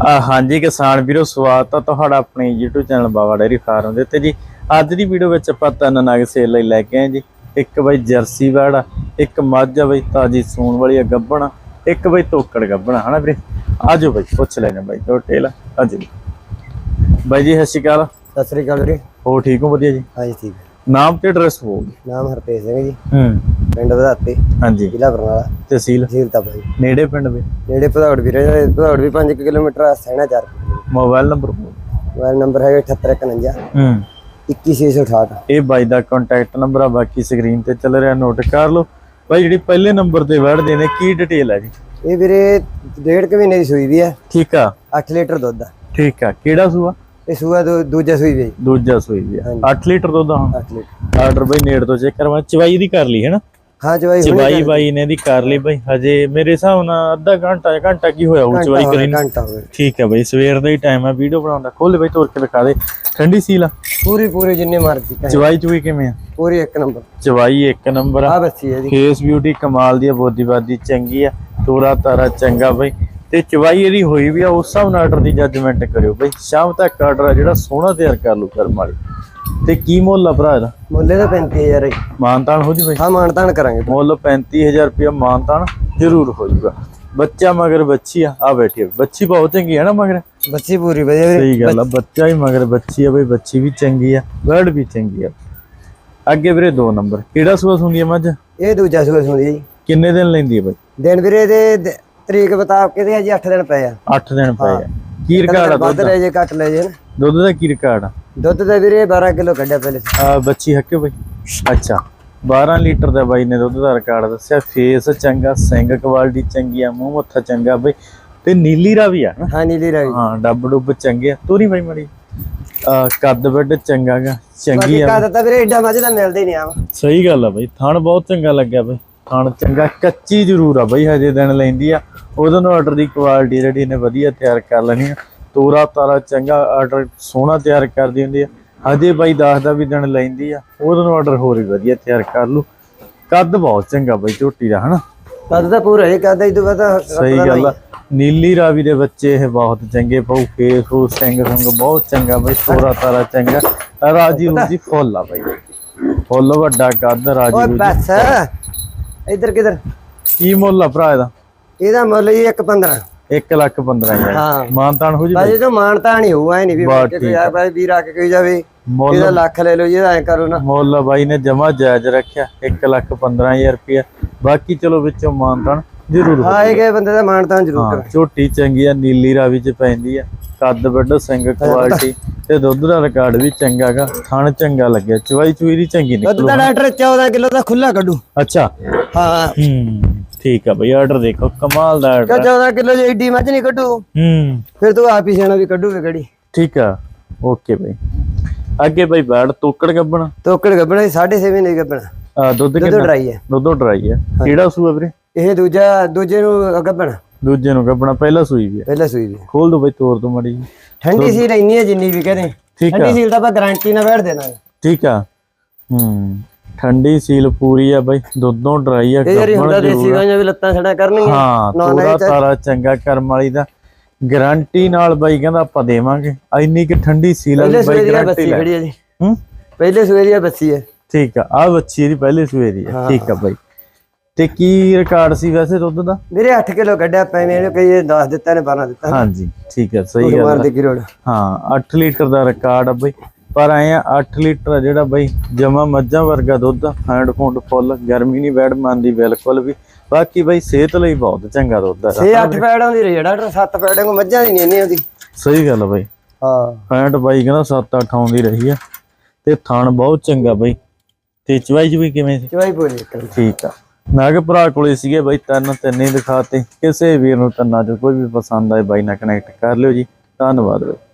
ਹਾਂਜੀ ਕਿਸਾਨ ਵੀਰੋ ਸਵਾਗਤ ਆ ਤੁਹਾਡਾ ਆਪਣੇ YouTube channel Bawa dairy farm ਦੇ ਤੇ ਜੀ। ਅੱਜ ਦੀ ਵੀਡੀਓ ਵਿੱਚ ਆਪਾਂ ਤਿੰਨ ਨਗ ਸੇਲ ਲਈ ਲੈ ਕੇ ਆਏ ਜੀ। ਇੱਕ ਬਈ ਜਰਸੀ ਵੜ ਇੱਕ ਮੱਝ ਆ ਬਈ ਤਾਜੀ ਸੂਣ ਵਾਲੀ ਆ ਗੱਬਣ ਇੱਕ ਬਈ ਤੋਕੜ ਗੱਬਣ ਆ, ਹਨਾ ਵੀਰੇ? ਆਜੋ ਬਈ ਪੁੱਛ ਲੈਣੇ ਬਈ ਟੋਟੇਲ ਅੱਜ ਜੀ। ਬਾਈ ਜੀ ਸਤਿ ਸ਼੍ਰੀ ਅਕਾਲ। ਸਤਿ ਸ੍ਰੀ ਅਕਾਲ ਵੀਰੇ। ਹੋ ਠੀਕ ਹੋ? ਵਧੀਆ ਜੀ। ਹਾਂਜੀ ਠੀਕ ਹੈ। ਨਾਮ ਤੇ ਐਡਰੈਸ ਹੋ ਨਾਮ ਹਰਪ੍ਰੀਤ ਸਿੰਘ ਜੀ। ਹੂੰ। ਪਿੰਡ ਵਧਾਤੇ ਹਾਂਜੀ। ਜ਼ਿਲ੍ਹਾ ਬਰਨਾਲਾ ਤਹਿਸੀਲ? ਤਹਿਸੀਲ ਤਪਾ ਜੀ ਨੇੜੇ ਪਿੰਡ ਵੀ? ਨੇੜੇ ਭਦੌੜ ਵੀਰੇ ਭਦੌੜ ਵੀ 5 ਕਿਲੋਮੀਟਰ ਆ ਸੈਣਾ 4 ਮੋਬਾਈਲ ਨੰਬਰ? ਮੋਬਾਈਲ ਨੰਬਰ ਹੈਗਾ 78149 ਹੂੰ। 21668 ਇਹ ਬਾਈ ਦਾ ਕੰਟੈਕਟ ਨੰਬਰ ਆ ਬਾਕੀ ਸਕਰੀਨ ਤੇ ਚੱਲ ਰਿਹਾ ਨੋਟ ਕਰ ਲਓ। ਬਾਈ ਜਿਹੜੀ ਪਹਿਲੇ ਨੰਬਰ ਤੇ ਵੜਦੇ ਨੇ ਕੀ ਡਿਟੇਲ ਹੈ ਜੀ? ਇਹ ਵੀਰੇ ਡੇਢ ਕੁ ਮਹੀਨੇ ਦੀ ਸੂਈ ਵੀ ਹੈ ਠੀਕ ਆ। 8 ਲੀਟਰ ਦੁੱਧ ਆ। ਠੀਕ ਆ। ਕਿਹੜਾ ਸੂਆ? ਇਹ ਸੂਆ ਦੂਜਾ ਸੂਈ ਵੀ ਹੈ ਦੂਜਾ ਸੂਈ ਵੀ ਆ। ਹਾਂਜੀ। 8 ਲੀਟਰ ਦੁੱਧ ਆ ਹੁਣ? 8 ਲੀਟਰ। ਆਰਡਰ ਬਾਈ ਨੇੜ ਤੋਂ ਚੈੱਕ ਕਰਵਾ ਚਵਾਈ ਦੀ ਕਰ ਲਈ ਹੈ ਨਾ? ਹਾਂ ਜਵਾਈ ਚਵਾਈ ਬਾਈ ਨੇ ਦੀ ਕਰ ਲਈ ਬਾਈ ਹਜੇ ਮੇਰੇ ਹਿਸਾਬ ਨਾਲ ਅੱਧਾ ਘੰਟਾ ਜਾਂ ਘੰਟਾ ਕੀ ਹੋਇਆ ਉਹ ਚਵਾਈ ਕਰੀ? ਘੰਟਾ ਹੋਵੇ ਠੀਕ ਆ ਬਾਈ ਸਵੇਰ ਦਾ ਹੀ ਟਾਈਮ ਆ ਵੀਡੀਓ ਬਣਾਉਣ ਦਾ। ਖੋਲ ਬਾਈ ਤੋਰ ਕੇ ਦਿਖਾ ਦੇ। ਠੰਡੀ ਸੀਲ ਆ। ਪੂਰੀ ਪੂਰੀ ਜਿੰਨੇ ਮਰਜ਼ੀ ਕਹੇ। ਚਵਾਈ ਚੁਈ ਕਿਵੇਂ ਆ? ਪੂਰੀ ਇੱਕ ਨੰਬਰ ਚਵਾਈ ਇੱਕ ਨੰਬਰ ਆ। ਬੱਚੀ ਹੈ ਜੀ ਫੇਸ ਬਿਊਟੀ ਕਮਾਲ ਦੀ ਆ ਬੋਦੀਬਾਦੀ ਚੰਗੀ ਆ ਤੋਰਾ ਤਾਰਾ ਚੰਗਾ ਬਈ। ਤੇ ਚਵਾਈ ਇਹਦੀ ਹੋਈ ਵੀ ਆ ਉਸ ਹਿਸਾਬ ਨਾਲ ਆਰਡਰ ਦੀ ਜੱਜਮੈਂਟ ਕਰਿਓ ਬਈ। ਸ਼ਾਮ ਤੱਕ ਆਰਡਰ ਆ ਜਿਹੜਾ ਸੋਹਣਾ ਤਿਆਰ ਕਰ ਲੂ ਕਰਮ ਵਾਲੀ। ਤੇ ਕੀ ਮੁੱਲ ਆ ਭਰਾ ਇਹਦਾ? ਮੁੱਲੇ ਦਾ 35000 ਹੈ ਮਾਨਤਾਨ ਹੋ ਜੀ ਬਈ? ਹਾਂ ਮਾਣ ਤਾਣ ਕਰਾਂਗੇ। ਮੁੱਲ 35000 ਰੁਪਇਆ ਮਾਨਤਾਨ ਜ਼ਰੂਰ ਹੋ ਜਾਊਗਾ ਬੱਚਾ ਮਗਰ ਬੱਚੀ ਆ ਆ ਬੈਠੀ ਆ। ਬੱਚੀ ਬਹੁਤ ਚੰਗੀ ਹੈ ਨਾ ਮਗਰ। ਬੱਚੀ ਪੂਰੀ ਵਧੀਆ ਸਹੀ ਗੱਲ ਆ ਬੱਚਾ ਹੀ ਮਗਰ ਬੱਚੀ ਆ ਬਈ ਬੱਚੀ ਵੀ ਚੰਗੀ ਆ ਬਰਡ ਵੀ ਚੰਗੀ ਆ। ਅੱਗੇ ਵੀਰੇ ਦੋ ਨੰਬਰ ਕਿਹੜਾ ਸੂਆ ਸੁੰਦੀ ਆ ਮੱਝ? ਇਹ ਦੂਜਾ ਸੂਆ ਸੁਣੀ ਜੀ। ਕਿੰਨੇ ਦਿਨ ਲੈਂਦੀ ਆ ਬਈ? ਦਿਨ ਵੀਰੇ ਦੇ ਤਰੀਕ ਬਤਾ ਕੇ ਤੇ ਜੀ 8 ਦਿਨ ਪਏ ਆ। 8 ਦਿਨ ਪਏ ਆ। ਕੀ ਰਿਕਾਰਡ ਆ ਦੁੱਧ ਲੈ ਜੇ ਘੱਟ ਲੈ ਜੇ ਨਾ। ਦੁੱਧ ਦਾ ਕੀ ਰਿਕਾਰਡ ਆ? ਦੁੱਧ ਦਾ ਵੀਰੇ 12 ਕਿਲੋ ਕੱਢਿਆ ਪਹਿਲੇ ਆ ਬੱਚੀ ਹੱਕੇ ਬਈ? ਅੱਛਾ। 12 ਲੀਟਰ ਦਾ ਬਾਈ ਨੇ ਦੁੱਧ ਦਾ ਰਿਕਾਰਡ ਦੱਸਿਆ। ਫੇਸ ਚੰਗਾ ਸਿੰਗ ਕੁਆਲਿਟੀ ਚੰਗੀ ਆ ਮੂੰਹ ਮੱਥਾ ਚੰਗਾ ਬਈ। ਤੇ ਨੀਲੀ ਰਾਵੀ ਆ ਨਾ? ਹਾਂ ਨੀਲੀ ਰਾਈ ਹਾਂ ਡੱਬ ਡੁੱਬ ਚੰਗੇ ਆ। ਤੋਰੀ ਬਾਈ ਮੜੀ। ਆ ਕੱਦ ਵੱਡ ਚੰਗਾ ਗਾ ਚੰਗੀ ਬਾਕੀ ਆ ਕਾ ਦਿੱਤਾ ਵੀਰੇ ਏਡਾ ਮੱਝ ਦਾ ਮਿਲਦੇ ਨਹੀਂ ਆ। ਸਹੀ ਗੱਲ ਆ ਬਈ। ਥਣ ਬਹੁਤ ਚੰਗਾ ਲੱਗਿਆ ਬਈ। ਥਣ ਚੰਗਾ ਕੱਚੀ ਜ਼ਰੂਰ ਆ ਬਈ ਹਜੇ ਦਿਨ ਲੈਂਦੀ ਆ। ਉਹਦੇ ਨੂੰ ਆਰਡਰ ਦੀ ਕੁਆਲਿਟੀ ਜਿਹੜੀ ਨੇ ਵਧੀਆ ਤਿਆਰ ਕਰ ਲੈਣੀ ਆ। ਤੋਰਾ ਤਾਰਾ ਚੰਗਾ ਆਰਡਰ ਸੋਹਣਾ ਤਿਆਰ ਕਰਦੀ ਹੁੰਦੀ ਆ। ਹਜੇ ਬਾਈ ਦੱਸ ਦਾ ਵੀ ਦਿਨ ਲੈਂਦੀ ਆ। ਉਹਦੇ ਨੂੰ ਆਰਡਰ ਹੋਰ ਵੀ ਵਧੀਆ ਤਿਆਰ ਕਰ ਲੂ ਕੱਦ ਬਹੁਤ ਚੰਗਾ ਬਈ ਝੋਟੀ ਦਾ ਹਨਾ? ਕੱਦ ਤਾਂ ਪੂਰਾ ਹੀ ਕੱਦ ਇਦੋਂ ਪਤਾ ਸਹੀ ਗੱਲ ਆ। ਨੀਲੀ ਰਾਵੀ ਦੇ ਬੱਚੇ ਇਹ ਬਹੁਤ ਚੰਗੇ ਪਾਉ ਫੇਸ ਫੂ ਸਿੰਘ ਸੰਗ ਬਹੁਤ ਚੰਗਾ ਬਈ ਤੋਰਾ ਤਾਰਾ ਚੰਗਾ। ਰਾਜੀ ਰੂਜੀ ਫੁੱਲ ਆ ਬਈ। ਫੁੱਲ ਵੱਡਾ ਕੱਦ ਰਾਜੀ ਰੂਜੀ ਬਸ। ਇੱਧਰ ਕਿਧਰ? ਕੀ ਮੁੱਲ ਆ ਭਰਾ ਇਹਦਾ? ਇਹਦਾ ਮੁੱਲ ਜੀ 1.15 1 ਲੱਖ 15000 ਹਾਂ। ਮਾਨਤਾਨ ਹੋ ਜੀ ਬਾਜੀ ਤੋਂ ਮਾਨਤਾ ਨਹੀਂ ਹੋਊ ਐ ਨਹੀਂ ਵੀ ਕੋਈ ਆ। ਬਾਈ ਵੀਰ ਆ ਕੇ ਕਹੀ ਜਾਵੇ ਇਹਦਾ ਲੱਖ ਲੈ ਲਓ ਜੀ ਐ ਕਰੋ ਨਾ। ਮੁੱਲ ਬਾਈ ਨੇ ਜਮਾ ਜਾਇਜ਼ ਰੱਖਿਆ 1 ਲੱਖ 15000 ਰੁਪਇਆ। ਬਾਕੀ ਚਲੋ ਵਿੱਚੋਂ ਮਾਨਤਾਨ ਜ਼ਰੂਰ ਹੋ ਹਾਂ ਇਹ ਗਏ ਬੰਦੇ ਦਾ ਮਾਨਤਾ ਜ਼ਰੂਰ ਹਾਂ ਝੋਟੀ ਚੰਗੀ ਆ ਨੀਲੀ ਰਾਵੀ ਚ ਪੈਂਦੀ ਆ। ਕੱਦ ਵੱਡ ਸਿੰਘ ਕੁਆਲਿਟੀ ਤੇ ਦੁੱਧ ਦਾ ਰਿਕਾਰਡ ਵੀ ਚੰਗਾਗਾ ਥਣ ਚੰਗਾ ਲੱਗਿਆ ਚਵਾਈ ਦੀ ਚੰਗੀ ਦੁੱਧ ਨਿਕਲੂ ਦਾ ਡਾਕਟਰ 14 ਕਿਲੋ ਦਾ ਖੁੱਲਾ ਕੱਢੂ। ਅੱਛਾ। ਹਾਂ। ਹੂੰ ਠੀਕ ਆ ਬਈ ਆਰਡਰ ਦੇਖੋ ਕਮਾਲ ਦਾ ਆਰਡਰ 14 ਕਿਲੋ ਜੇ ਏਡੀ ਮੱਝ ਨਹੀਂ ਕੱਢੂ? ਹੂੰ। ਫਿਰ ਤੂੰ ਆਪ ਹੀ ਸਿਆਣਾ ਵੀ ਕੱਢੂ ਵੀ ਕਿਹੜੀ? ਠੀਕ ਆ ਓਕੇ ਬਈ। ਅੱਗੇ ਬਈ ਬੈੜ ਤੋਕੜ ਗੱਬਣ। ਤੋਕੜ ਗੱਬਣਾ 6.5 ਮਹੀਨੇ ਗੱਬਣਾ। ਦੁੱਧ ਦੁੱਧ ਕਿੰਨਾ? ਡਰਾਈ ਹੈ ਦੁੱਧੋਂ ਡਰਾਈ ਆ। ਕਿਹੜਾ ਸੂਆ ਵੀਰੇ? ਇਹ ਦੂਜਾ ਦੂਜੇ ਨੂੰ ਗੱਬਣਾ। ਦੂਜੇ ਨੂੰ ਗੱਬਣਾ ਪਹਿਲਾ ਸੂਈ ਵੀ ਆ ਪਹਿਲਾਂ ਸੂਈ ਵੀ ਖੋਲ ਦੋ ਬਈ ਤੋਰ ਦੋ ਮੜੀ ਠੰਡੀ ਸੀਲ ਇੰਨੀ ਹੈ ਜਿੰਨੀ ਵੀ ਕਹਦੇ। ਠੰਡੀ ਆ। ਸੀਲ ਤਾਂ ਆਪਾਂ ਗਾਰੰਟੀ ਨਾਲ ਬੈਠ ਦੇਣਾ ਠੀਕ ਆ। ਹੂੰ ਠੰਡੀ ਸੀਲ ਪੂਰੀ ਆ ਬਈ। ਦੁੱਧੋਂ ਡਰਾਈ ਆ ਗੱਭਣ ਹੁੰਦਾ ਦੇਸੀ ਆ। ਗਾਈਆਂ ਵੀ ਲੱਤਾਂ ਛੜਾ ਕਰਨਗੀਆਂ ਹਾਂ ਨਾ, ਤੋਰਾ ਤਾਂ- ਚੰਗਾ ਕਰਮ ਵਾਲੀ ਦਾ। ਗਾਰੰਟੀ ਨਾਲ ਬਾਈ ਕਹਿੰਦਾ ਆਪਾਂ ਦੇਵਾਂਗੇ। ਇੰਨੀ ਕਿ ਠੰਡੀ ਸੀਲ ਸੂਏ ਬਾਈ ਦੀ ਗਾਰੰਟੀ ਖੜੀ ਹੈ ਜੀ। ਹੂੰ? ਪਹਿਲੇ ਦੀ ਬੱਸੀ ਹੈ ਠੀਕ ਆ ਆ ਬੱਚੀ ਦੀ ਪਹਿਲੇ ਦੀ ਆ। ਠੀਕ ਆ ਬਾਈ। ਤੇ ਕੀ ਰਿਕਾਰਡ ਸੀ ਵੈਸੇ ਦੁੱਧ ਦਾ? ਮੇਰੇ 8 ਕਿਲੋ ਕੱਢਿਆ ਪੈ ਮੈਨੂੰ ਕਈ 10 ਦਿੱਤਾ ਨੇ 12 ਦਿੱਤਾ ਹਾਂਜੀ ਠੀਕ ਹੈ ਸਹੀ ਗੱਲ ਮਾਰ। ਦੇ ਕਿਰੋੜ ਹਾਂ 8 ਲੀਟਰ ਦਾ ਰਿਕਾਰਡ ਆ ਬਈ। ਪਰ ਆਏ ਆ 8 ਲੀਟਰ ਜਿਹੜਾ ਬਈ ਜਮਾ ਮੱਝਾਂ ਵਰਗਾ ਦੁੱਧ ਹੈਂਡ ਫੋਂਡ ਫੁੱਲ ਗਰਮੀ ਨਹੀਂ ਬੈਡ ਮੰਨਦੀ ਬਿਲਕੁਲ ਵੀ। ਬਾਕੀ ਬਈ ਸਿਹਤ ਲਈ ਬਹੁਤ ਚੰਗਾ ਦੁੱਧ ਆ। 6 8 ਪੈੜ ਰਹੀ ਡਾਕਟਰ 7 ਪੈੜਾਂ ਕੋ ਮੱਝਾਂ ਦੀ ਨਹੀਂ ਇੰਨੀ ਆਉਂਦੀ ਸਹੀ ਗੱਲ ਆ ਬਈ। ਹਾਂ। ਪੈਂਟ ਬਾਈ ਕਹਿੰਦਾ 7-8 ਆਉਂਦੀ ਰਹੀ ਆ। ਤੇ ਥਣ ਬਹੁਤ ਚੰਗਾ ਬਈ। ਤੇ ਚਵਾਈ ਚੁਈ ਕਿਵੇਂ ਸੀ? ਚਵਾਈ ਪੂਰੀ ਠੀਕ ਆ। ਨਾਗ ਭਰਾ ਕੋਲੇ ਸੀਗੇ ਬਾਈ, ਤਿੰਨ ਤਿੰਨੇ ਦਿਖਾਤੇ। ਕਿਸੇ ਵੀਰ ਨੂੰ ਤੰਨਾ ਚ ਕੋਈ ਵੀ ਪਸੰਦ ਆਏ ਬਾਈ ਨਾਲ ਕਨੈਕਟ ਕਰ ਲਿਓ ਜੀ। ਧੰਨਵਾਦ ਬਾਈ।